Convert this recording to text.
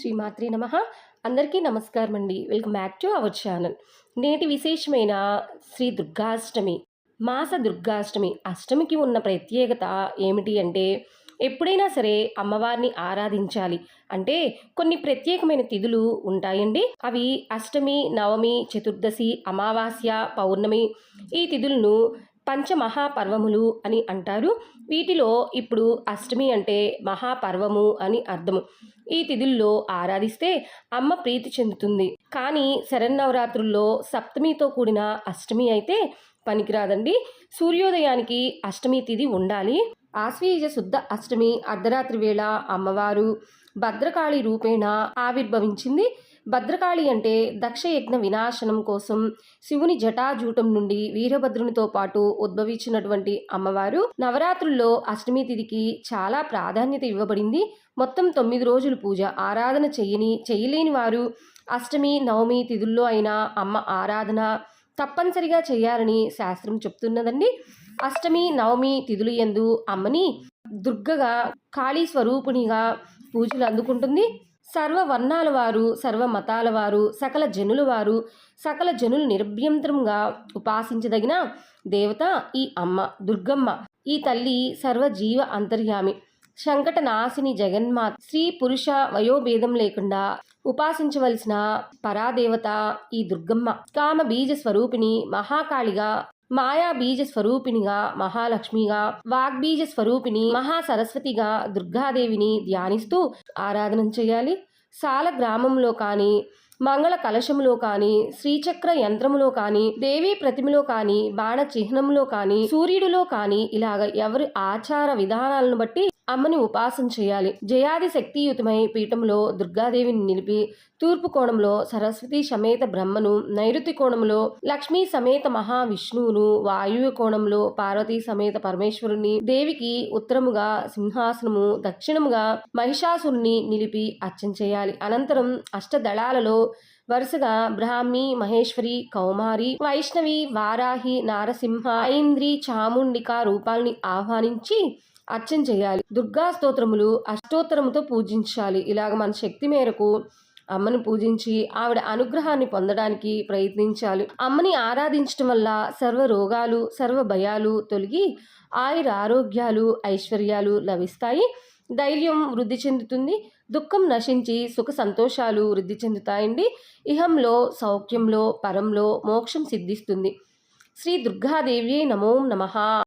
శ్రీమాత్రి నమ. అందరికీ నమస్కారం అండి welcome back to our channel. నేటి విశేషమైన శ్రీ దుర్గాష్టమి మాస దుర్గాష్టమి అష్టమికి ఉన్న ప్రత్యేకత ఏమిటి అంటే ఎప్పుడైనా సరే అమ్మవారిని ఆరాధించాలి. అంటే కొన్ని ప్రత్యేకమైన తిథులు ఉంటాయండి. అవి అష్టమి నవమి చతుర్దశి అమావాస్య పౌర్ణమి ఈ తిథులను పంచమహాపర్వములు అని అంటారు. వీటిలో ఇప్పుడు అష్టమి అంటే మహాపర్వము అని అర్థము. ఈ తిథుల్లో ఆరాధిస్తే అమ్మ ప్రీతి చెందుతుంది. కానీ శరన్నవరాత్రుల్లో సప్తమితో కూడిన అష్టమి అయితే పనికిరాదండి. సూర్యోదయానికి అష్టమి తిథి ఉండాలి. ఆశ్వీజ శుద్ధ అష్టమి అర్ధరాత్రి వేళ అమ్మవారు భద్రకాళి రూపేణ ఆవిర్భవించింది. భద్రకాళి అంటే దక్షయజ్ఞ వినాశనం కోసం శివుని జటాజూటం నుండి వీరభద్రునితో పాటు ఉద్భవించినటువంటి అమ్మవారు నవరాత్రుల్లో అష్టమి తిథికి చాలా ప్రాధాన్యత ఇవ్వబడింది. మొత్తం తొమ్మిది రోజులు పూజ ఆరాధన చేయని చేయలేని వారు అష్టమి నవమి తిథుల్లో అయినా అమ్మ ఆరాధన తప్పనిసరిగా చేయాలని శాస్త్రం చెప్తున్నదండి. అష్టమి నవమి తిథులు ఎందు అమ్మని దుర్గగా కాళీ స్వరూపునిగా పూజలు అందుకుంటుంది. సర్వ వర్ణాల వారు సర్వ మతాల వారు సకల జనుల వారు సకల జనులు నిర్భ్యంతరంగా ఉపాసించదగిన దేవత ఈ అమ్మ దుర్గమ్మ. ఈ తల్లి సర్వ జీవ అంతర్యామి. సంకట నాశిని జగన్మాత స్త్రీ పురుష వయోభేదం లేకుండా ఉపాసించవలసిన పరాదేవత ఈ దుర్గమ్మ. కామ బీజ స్వరూపిణి మహాకాళిగా మాయా బీజ స్వరూపిణిగా మహాలక్ష్మిగా వాగ్బీజ స్వరూపిణి మహాసరస్వతిగా దుర్గాదేవిని ధ్యానిస్తూ ఆరాధన చేయాలి. సాల గ్రామంలో కానీ మంగళ కలశములో కానీ శ్రీచక్ర యంత్రములో కానీ దేవీ ప్రతిమలో కానీ బాణ చిహ్నంలో కానీ సూర్యుడిలో కానీ ఇలాగ ఎవరి ఆచార విధానాలను బట్టి అమ్మని ఉపాసన చేయాలి. జయాది శక్తియుతమై పీఠంలో దుర్గాదేవిని నిలిపి తూర్పు కోణంలో సరస్వతి సమేత బ్రహ్మను నైరుతి కోణంలో లక్ష్మీ సమేత మహావిష్ణువును వాయువ్య కోణంలో పార్వతీ సమేత పరమేశ్వరుని దేవికి ఉత్తరముగా సింహాసనము దక్షిణముగా మహిషాసురుని నిలిపి అర్చన చేయాలి. అనంతరం అష్టదళాలలో వరుసగా బ్రాహ్మి మహేశ్వరి కౌమారి వైష్ణవి వారాహి నారసింహ ఐంద్రి చాముండిక రూపాల్ని ఆహ్వానించి అర్చన చేయాలి. దుర్గా స్తోత్రములు అష్టోత్తరముతో పూజించాలి. ఇలాగ మన శక్తి మేరకు అమ్మని పూజించి ఆవిడ అనుగ్రహాన్ని పొందడానికి ప్రయత్నించాలి. అమ్మని ఆరాధించడం వల్ల సర్వ రోగాలు సర్వ భయాలు తొలగి ఆయుర ఆరోగ్యాలు ఐశ్వర్యాలు లభిస్తాయి. ధైర్యం వృద్ధి చెందుతుంది. దుఃఖం నశించి సుఖ సంతోషాలు వృద్ధి చెందుతాయండి. ఇహంలో సౌఖ్యంలో పరంలో మోక్షం సిద్ధిస్తుంది. శ్రీ దుర్గాదేవి నమో నమ.